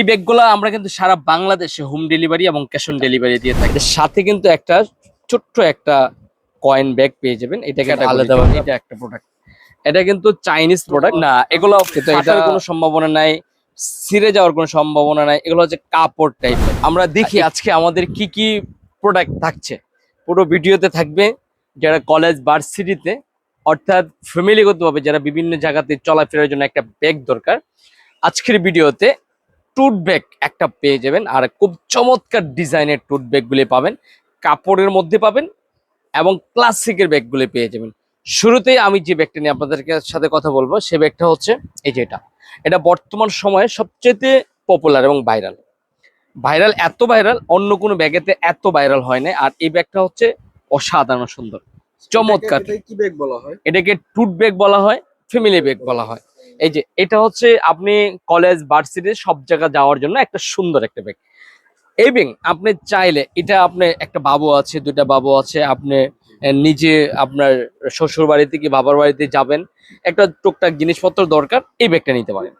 এই ব্যাগগুলো আমরা কিন্তু সারা বাংলাদেশে হোম ডেলিভারি এবং ক্যাশ অন ডেলিভারি দিয়ে থাকি। সাথে কিন্তু একটা ছোট্ট একটা কয়েন ব্যাগ পেয়ে যাবেন। এটা কিন্তু Category আলাদা এটা একটা প্রোডাক্ট এটা কিন্তু চাইনিজ প্রোডাক্ট না এগুলো কিন্তু এটা- কোনো সম্ভাবনা নাই ছিঁড়ে যাওয়ার কোনো সম্ভাবনা নাই। এগুলো হচ্ছে কাপড় টাইপ আমরা দেখি আজকে আমাদের কি কি প্রোডাক্ট থাকছে। পুরো ভিডিওতে থাকবে যারা কলেজ ভার্সিটিতে অর্থাৎ ফ্যামিলিগতভাবে যারা বিভিন্ন জায়গাতে চলাফেরার জন্য একটা ব্যাগ দরকার। আজকের ভিডিওতে টুট ব্যাগ একটা পেয়ে যাবেন আর খুব চমৎকার ডিজাইনের টুট ব্যাগগুলি পাবেন। কাপড়ের মধ্যে পাবেন এবং ক্লাসিকের ব্যাগগুলি পেয়ে যাবেন। শুরুতেই আমি যে ব্যাগটা নিয়ে আপনাদের সাথে কথা বলব সে ব্যাগটা হচ্ছে এই যে এটা। এটা বর্তমান সময়ে সবচেয়ে পপুলার এবং ভাইরাল ভাইরাল এত ভাইরাল অন্য কোনো ব্যাগেতে এত ভাইরাল হয় না আর এই ব্যাগটা হচ্ছে অসাধারণ সুন্দর। চমৎকার। এটাকে কি ব্যাগ বলা হয়? এটাকে টুট ব্যাগ বলা হয় ফ্যামিলি ব্যাগ বলা হয়। এই যে এটা হচ্ছে আপনি কলেজ ভার্সিটি সব জায়গা যাওয়ার জন্য একটা সুন্দর একটা ব্যাগ এই ব্যাগ আপনি চাইলে এটা আপনি একটা বাবু আছে দুটা বাবু আছে আপনি নিজে আপনার শ্বশুর বাড়িতে কি বাবার বাড়িতে যাবেন একটা টুকটাক জিনিসপত্র দরকার এই ব্যাগটা নিতে পারেন।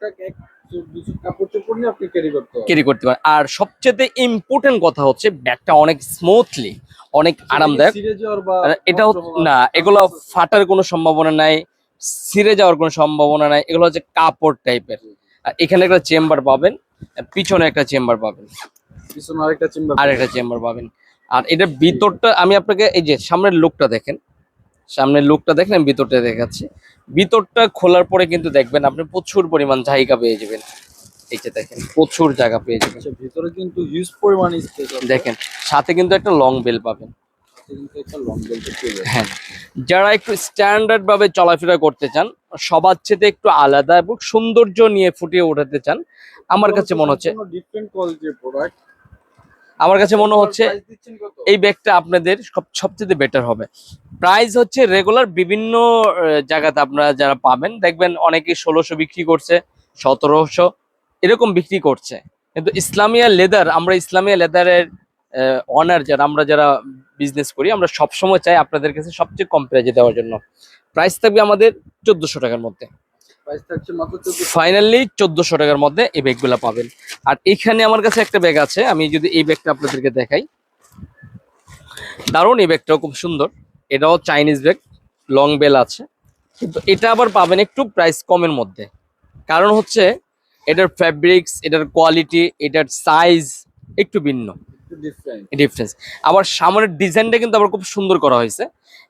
ক্যারি করতে পারেন। আর সবচেয়ে ইম্পর্টেন্ট কথা হচ্ছে ব্যাগটা অনেক স্মুথলি অনেক আরামদায়ক। এটা না এগুলো ফাটার কোনো সম্ভাবনা নাই। ছিঁড়ে যাওয়ার কোনো সম্ভাবনা নাই। এগুলো হচ্ছে কাপড় টাইপের। আর এখানে একটা চেম্বার পাবেন পিছনে একটা চেম্বার পাবেন। পিছনে আরেকটা চেম্বার। আর একটা চেম্বার পাবেন। আর এটার ভিতরটা আমি আপনাকে এই যে সামনের লুকটা দেখেন সামনের লুকটা দেখেন আমি ভিতরটা দেখাচ্ছি। ভিতরটা খোলার পরে কিন্তু দেখবেন আপনি প্রচুর পরিমাণ জায়গা পেয়ে যাবেন। এই যে দেখেন প্রচুর জায়গা পেয়ে যাবেন। আচ্ছা ভিতরে কিন্তু হিউজ পরিমাণ দেখেন সাথে কিন্তু একটা লং বেল পাবেন। হ্যাঁ যারা একটু স্ট্যান্ডার্ড ভাবে চলাফেরা করতে চান সবার চেয়ে একটু আলাদা এবং সৌন্দর্য নিয়ে ফুটিয়ে উঠাতে চান আমার কাছে মনে হচ্ছে আমার কাছে মনে হচ্ছে এই ব্যাগটা আপনাদের সব সবচেয়ে বেটার হবে। প্রাইস হচ্ছে রেগুলার বিভিন্ন জায়গাতে আপনারা যারা পাবেন দেখবেন অনেকে ষোলোশো বিক্রি করছে সতেরোশো এরকম বিক্রি করছে। কিন্তু ইসলামিয়া লেদার আমরা ইসলামিয়া লেদারের অনার যারা আমরা যারা বিজনেস করি আমরা সবসময় চাই আপনাদের কাছে সবচেয়ে কম প্রাইজে দেওয়ার জন্য। প্রাইস থাকবে আমাদের চোদ্দশো টাকার মধ্যে। ফাইনালি চোদ্দশো। টাকার মধ্যে এই ব্যাগগুলো পাবেন। আর এখানে আমার কাছে একটা ব্যাগ আছে আমি যদি এই ব্যাগটা আপনাদেরকে দেখাই। দারুণ এই ব্যাগটাও খুব সুন্দর। এটাও চাইনিজ ব্যাগ লং বেল আছে। কিন্তু এটা আবার পাবেন একটু প্রাইস কমের মধ্যে। কারণ হচ্ছে এটার ফ্যাব্রিক্স এটার কোয়ালিটি এটার সাইজ একটু ভিন্ন। ডিফারেন্স আবার সামনের ডিজাইনটা কিন্তু আবার খুব সুন্দর করা হয়েছে।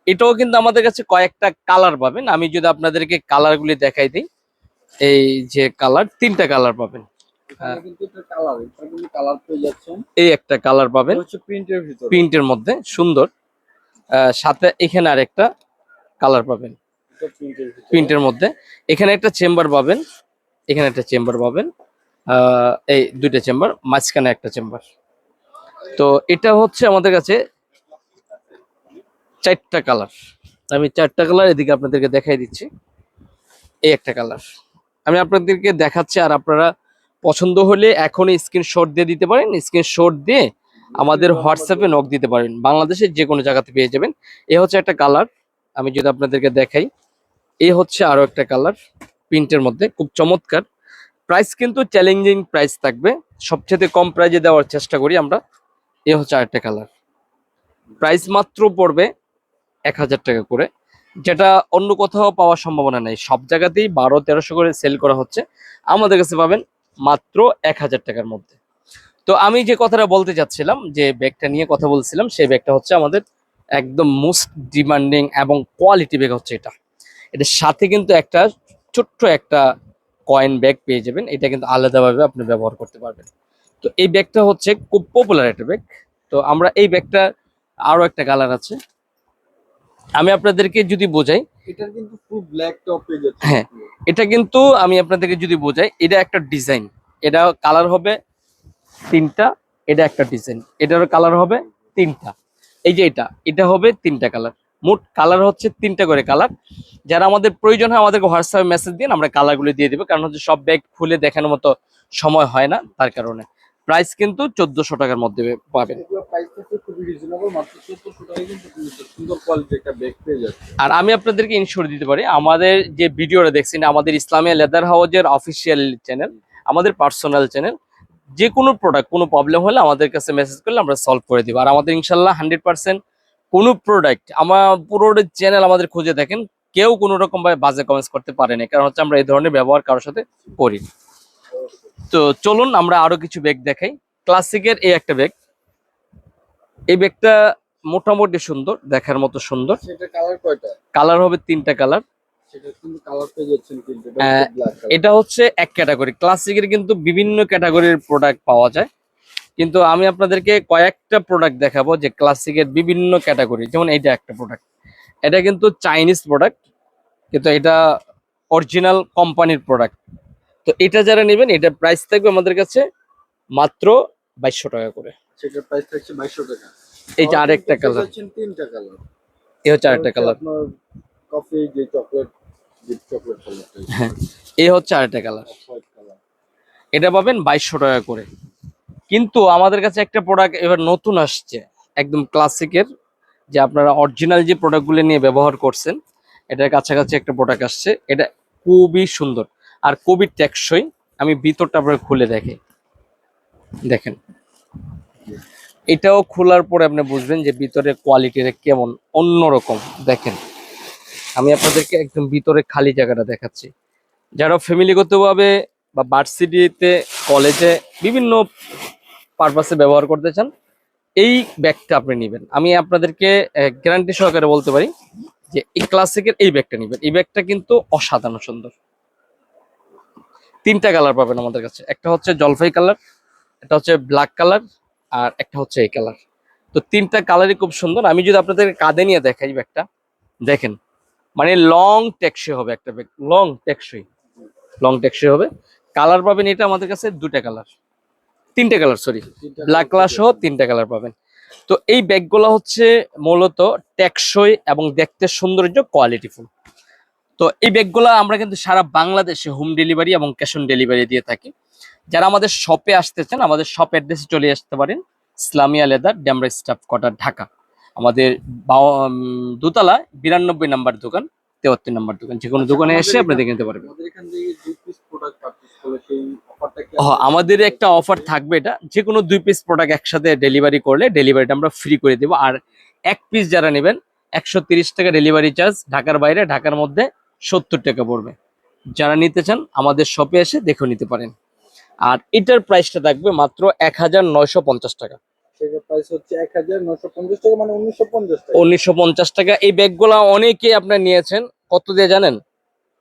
এটাও কিন্তু আমাদের কাছে কয়েকটা কালার পাবেন। আমি যদি আপনাদেরকে কালারগুলি দেখাই দিই এই যে কালার তিনটা কালার পাবেন। একটা এই একটা কালার পাবেন। প্রিন্টের মধ্যে সুন্দর। সাথে এখানে আরেকটা কালার পাবেন। প্রিন্টের মধ্যে। এখানে একটা চেম্বার পাবেন। এখানে একটা চেম্বার পাবেন। এই দুইটা চেম্বার মাঝখানে একটা চেম্বার তো এটা হচ্ছে আমাদের কাছে চারটা কালার। আমি চারটা কালার এদিকে আপনাদেরকে দেখাই দিচ্ছি। এই একটা কালার। আমি আপনাদেরকে দেখাচ্ছি আর আপনারা পছন্দ হলে এখনই স্ক্রিনশট দিয়ে দিতে পারেন। স্ক্রিনশট দিয়ে আমাদের হোয়াটসঅ্যাপে নক দিতে পারেন। বাংলাদেশের যে কোনো জায়গাতে পেয়ে যাবেন। এ হচ্ছে একটা কালার। আমি যদি আপনাদেরকে দেখাই, এ হচ্ছে আরও একটা কালার প্রিন্টের মধ্যে। খুব চমৎকার। প্রাইস কিন্তু চ্যালেঞ্জিং প্রাইস থাকবে। সবচেয়ে কম প্রাইজে দেওয়ার চেষ্টা করি আমরা। এ হচ্ছে আরেকটা কালার প্রাইস মাত্র পড়বে এক হাজার টাকা করে। যেটা অন্য কোথাও পাওয়ার সম্ভাবনা নেই। সব জায়গাতেই বারো, তেরোশো করে সেল করা হচ্ছে। আমাদের কাছে পাবেন মাত্র এক হাজার টাকার মধ্যে। তো আমি যে কথাটা বলতে চাচ্ছিলাম যে ব্যাগটা নিয়ে কথা বলছিলাম, সেই ব্যাগটা হচ্ছে আমাদের একদম মোস্ট ডিমান্ডিং এবং কোয়ালিটি ব্যাগ হচ্ছে এটা। এটার সাথে কিন্তু একটা ছোট্ট একটা কয়েন ব্যাগ পেয়ে যাবেন। এটা কিন্তু আলাদাভাবে আপনি ব্যবহার করতে পারবেন। তো এই ব্যাগটা হচ্ছে খুব পপুলার একটা ব্যাগ তো আমরা এই ব্যাগটা আরও একটা কালার আছে। আমি আপনাদেরকে যদি বোঝাই এটার কিন্তু ফুল ব্ল্যাক টপ যাচ্ছে। হ্যাঁ। এটা কিন্তু আমি আপনাদেরকে যদি বোঝাই এটা একটা ডিজাইন এটা কালার হবে তিনটা এটা একটা ডিজাইন এটারও কালার হবে তিনটা। এই যে এটা এটা হবে তিনটা কালার মোট কালার হচ্ছে তিনটা করে কালার যারা আমাদের প্রয়োজন হয় আমাদেরকে হোয়াটসঅ্যাপে মেসেজ দিন আমরা কালারগুলো দিয়ে দেবো। কারণ হচ্ছে সব ব্যাগ খুলে দেখানোর মতো সময় হয় না তার কারণে। প্রাইস কিন্তু চোদ্দশো টাকার মধ্যে পাবেন। এগুলো প্রাইস থাকছে খুবই রিজনেবল মাত্র 1400 টাকায় কিন্তু আপনি সুন্দর কোয়ালিটির একটা ব্যাগ পেয়ে যাচ্ছে আর আমি আপনাদেরকে ইনশোর দিতে পারি আমাদের যে ভিডিওটা দেখছেন আমাদের ইসলামিয়া লেদার হাউজের অফিসিয়াল চ্যানেল আমাদের পার্সোনাল চ্যানেল যে কোনো প্রোডাক্ট কোনো প্রবলেম হলে আমাদের কাছে মেসেজ করলে আমরা সলভ করে দিব। আর আমাদের ইনশাল্লাহ হান্ড্রেড পার্সেন্ট কোনো প্রোডাক্ট আমার পুরো চ্যানেল আমাদের খুঁজে দেখেন কেউ কোনো রকম ভাবে বাজে কমেন্টস করতে পারেনি কারণ হচ্ছে আমরা এই ধরনের ব্যবহার কারোর সাথে করি। তো চলুন আমরা আরও কিছু ব্যাগ দেখাই। ক্লাসিকের এই একটা ব্যাগ এই ব্যাগটা মোটামুটি সুন্দর দেখার মতো সুন্দর। কালার হবে তিনটা কালার আহ, এটা হচ্ছে এক ক্যাটাগরি ক্লাসিকের কিন্তু বিভিন্ন ক্যাটাগরির প্রোডাক্ট পাওয়া যায়। কিন্তু আমি আপনাদেরকে কয়েকটা প্রোডাক্ট দেখাবো যে ক্লাসিকের বিভিন্ন ক্যাটাগরি যেমন এইটা একটা প্রোডাক্ট এটা কিন্তু চাইনিজ প্রোডাক্ট কিন্তু এটা অরিজিনাল কোম্পানির প্রোডাক্ট তো এটা যারা নেবেন এটা প্রাইস থাকবে আমাদের কাছে মাত্র বাইশশো টাকা করে। সেটার প্রাইস থাকছে বাইশশো টাকা। এই যে আরেকটা কালার তিনটা কালার এই হচ্ছে আরেকটা কালার কফি যে চকলেট চকলেট হ্যাঁ এই হচ্ছে আরেকটা কালার এটা পাবেন বাইশশো টাকা করে। কিন্তু আমাদের কাছে একটা প্রোডাক্ট এবার নতুন আসছে একদম ক্লাসিকের যে আপনারা অরিজিনাল যে প্রোডাক্টগুলো নিয়ে ব্যবহার করছেন এটার কাছাকাছি একটা প্রোডাক্ট আসছে। এটা খুবই সুন্দর। আর খুবই টেকসই, আমি ভিতরটা আপনার খুলে দেখে। দেখেন। এটাও খোলার পরে আপনি বুঝবেন যে ভিতরে কোয়ালিটিটা কেমন, অন্যরকম। দেখেন, আমি আপনাদেরকে একদম ভিতরে খালি জায়গাটা দেখাচ্ছি। যারা ফ্যামিলিগতভাবে বা ভার্সিটিতে কলেজে বিভিন্ন পারপাসে ব্যবহার করতে চান, এই ব্যাগটা আপনি নেবেন। আমি আপনাদেরকে গ্যারান্টি সহকারে বলতে পারি যে এই ক্লাসিকের এই ব্যাগটা নেবেন। এই ব্যাগটা কিন্তু অসাধারণ সুন্দর। তিনটা কালার পাবেন আমাদের কাছে। একটা হচ্ছে জলফাই কালার একটা হচ্ছে ব্ল্যাক কালার আর একটা হচ্ছে এই কালার। তো তিনটা কালারই খুব সুন্দর। আমি যদি আপনাদেরকে কাঁধে নিয়ে দেখাই ব্যাগটা দেখেন মানে লং টেকসই হবে একটা ব্যাগ লং টেকসই লং টেকসই হবে। কালার পাবেন এটা আমাদের কাছে দুটা কালার তিনটে কালার সরি ব্ল্যাক কালার সহ তিনটা কালার পাবেন। তো এই ব্যাগগুলো হচ্ছে মূলত টেকসই এবং দেখতে সৌন্দর্য কোয়ালিটিফুল তো এই ব্যাগগুলো আমরা কিন্তু সারা বাংলাদেশে হোম ডেলিভারি এবং ক্যাশ অন ডেলিভারি দিয়ে থাকি। যারা আমাদের শপে আসতে চান আমাদের শপ অ্যাড্রেসে চলে আসতে পারেন Islamia leather Demra staff quarter Dhaka. আমাদের দোতলা বিরানব্বই নাম্বার দোকান তেয়াত্তর নাম্বার দোকান। যে কোনো দোকানে এসে আপনি দেখে নিতে পারবেন। আমাদের একটা অফার থাকবে এটা। যে কোনো দুই পিস প্রোডাক্ট একসাথে ডেলিভারি করলে ডেলিভারিটা আমরা ফ্রি করে দেবো। আর এক পিস যারা নেবেন একশো তিরিশ টাকা ডেলিভারি চার্জ ঢাকার বাইরে ঢাকার মধ্যে সত্তর টাকা পড়বে। যারা নিতে চান আমাদের শপে এসে দেখে নিতে পারেন। আর এটার প্রাইসটা থাকবে মাত্র এক হাজার নয়শো পঞ্চাশ টাকা। মানে উনিশশো পঞ্চাশ টাকা। এই ব্যাগগুলো অনেকে আপনার নিয়েছেন। কত দিয়ে জানেন?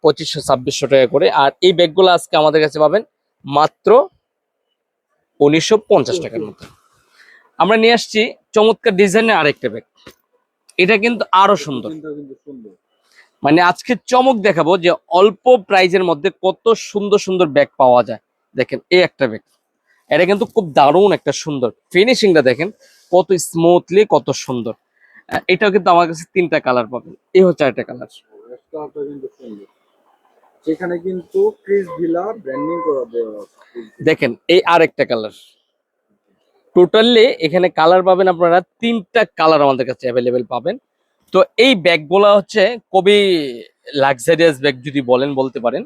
পঁচিশশো ছাব্বিশশো টাকা করে। আর এই ব্যাগগুলো আজকে আমাদের কাছে পাবেন মাত্র উনিশশো পঞ্চাশ টাকার মতো। আমরা নিয়ে আসছি চমৎকার ডিজাইনের আরেকটা ব্যাগ। এটা কিন্তু আরও সুন্দর। মানে আজকে চমক দেখাবো যে অল্প প্রাইজের মধ্যে কত সুন্দর সুন্দর ব্যাগ পাওয়া যায়। দেখেন এই একটা ব্যাগ এটা কিন্তু খুব দারুণ একটা সুন্দর। ফিনিশিংটা দেখেন কত স্মুথলি কত সুন্দর। এটাও কিন্তু আমার কাছে তিনটা কালার পাবেন। এই হচ্ছে একটা কালার সেখানে কিন্তু ক্রিস ভিলা ব্র্যান্ডিং করা দেওয়া দেখেন এই আরেকটা কালার টোটালি এখানে কালার পাবেন আপনারা তিনটা কালার আমাদের কাছে অ্যাভেলেবেল পাবেন। তো এই ব্যাগগুলা হচ্ছে কবি লাক্সারিয়াস ব্যাগ যদি বলেন, বলতে পারেন।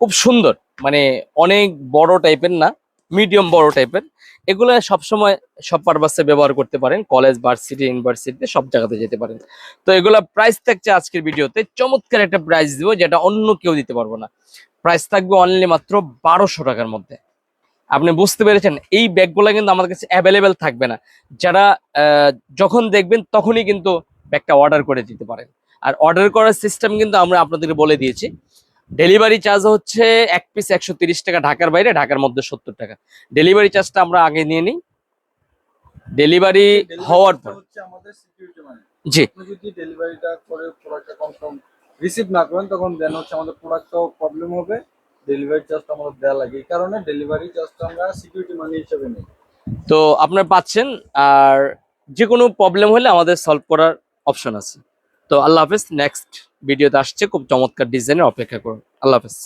খুব সুন্দর মানে অনেক বড় টাইপের না মিডিয়াম বড় টাইপের এগুলো সবসময় সব পারপাসে ব্যবহার করতে পারেন কলেজ ভার্সিটি ইউনিভার্সিটিতে সব জায়গাতে যেতে পারেন। তো এগুলা প্রাইস থাকছে আজকের ভিডিওতে, চমৎকার একটা প্রাইস দিব যেটা অন্য কেউ দিতে পারব না। প্রাইস থাকবে অনলি মাত্র বারোশো টাকার মধ্যে। আপনি বুঝতে পেরেছেন, এই ব্যাগগুলো কিন্তু আমাদের কাছে অ্যাভেলেবেল থাকবে না। যারা যখন দেখবেন তখনই কিন্তু ব্যাগটা অর্ডার করে দিতে পারেন। আর অর্ডার করার সিস্টেম কিন্তু আমরা আপনাদেরকে বলে দিয়েছি। ডেলিভারি চার্জ হচ্ছে এক পিস একশো টাকা ঢাকার বাইরে ঢাকার মধ্যে সত্তর টাকা। ডেলিভারি চার্জটা আমরা আগে নিয়ে নিই। ডেলিভারি হওয়ার পর। হচ্ছে আমাদের সিকিউরিটি মানে। জি। যদি ডেলিভারিটা করে প্রোডাক্টটা কনফার্ম রিসিভ না করেন তখন দেন হচ্ছে আমাদের প্রোডাক্টটাও প্রবলেম হবে। ডেলিভারি চার্জটা আমাদের দেওয়া লাগে। এই কারণে ডেলিভারি চার্জটা আমরা সিকিউরিটি মানি হিসেবে নিই। তো আপনারা পাচ্ছেন। আর যে কোনো প্রবলেম হলে আমাদের সলভ করার অপশন আছে। তো আল্লাহ হাফেজ নেক্সট ভিডিওতে আসছে। খুব চমৎকার ডিজাইনের অপেক্ষা করুন। আল্লাহ হাফেজ।